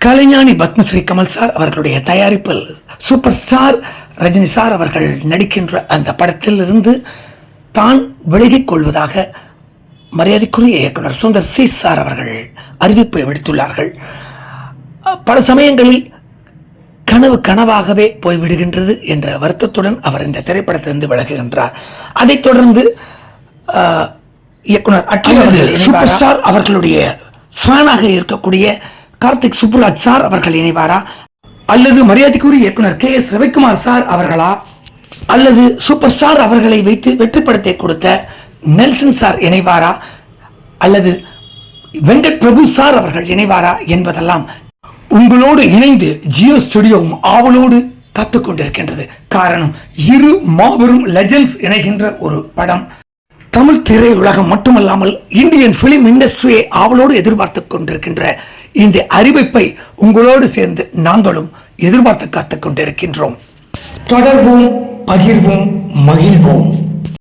கலைஞானி Padmashri Kamal sir அவர்களுடைய தயாரிப்பில் super star Rajini sir அவர்கள் நடிக்கின்ற அந்த படத்தில் இருந்து தான் விலகிக் கொள்வதாக மரியாதைக்குரிய இயக்குனர் சுந்தர் சி சார் அவர்கள் அறிவிப்பை விடுத்துள்ளார்கள். பல சமயங்களில் கனவு கனவாகவே போய்விடுகின்றது என்ற வருத்தத்துடன் அவர் இந்த திரைப்படத்திலிருந்து விலகுகின்றார். அதைத் தொடர்ந்து இயக்குனர் அட்லி அவர்கள் சூப்பர் ஸ்டார் அவர்களுடைய ஃபேனாக இருக்கக்கூடிய கார்த்திக் சுப்புராஜ் சார் அவர்கள் இணைவாரா? அல்லது மரியாதைக்குரிய இயக்குனர் கே எஸ் ரவிக்குமார் சார் அவர்களா? அல்லது சூப்பர் ஸ்டார் அவர்களை வைத்து வெற்றி படத்தை கொடுத்த நெல்சன் சார் இணைவாரா? அல்லது வெங்கட் பிரபு சார் அவர்கள் இணைவாரா என்பதெல்லாம் உங்களோடு இணைந்து ஜியோ ஸ்டுடியோவும் ஆவலோடு கத்துக்கொண்டிருக்கின்றது காரணம் இரு மாபெரும் லெஜண்ட்ஸ் இணைகின்ற ஒரு படம். தமிழ் திரையுலகம் மட்டுமல்லாமல் இந்தியன் பிலிம் இண்டஸ்ட்ரியை ஆவலோடு எதிர்பார்த்து கொண்டிருக்கின்ற இந்த அறிவிப்பை உங்களோடு சேர்ந்து நாங்களும் எதிர்பார்த்து காத்துக் கொண்டிருக்கின்றோம் தொடர்வோம் பகிர்வோம் மகிழ்வோம்.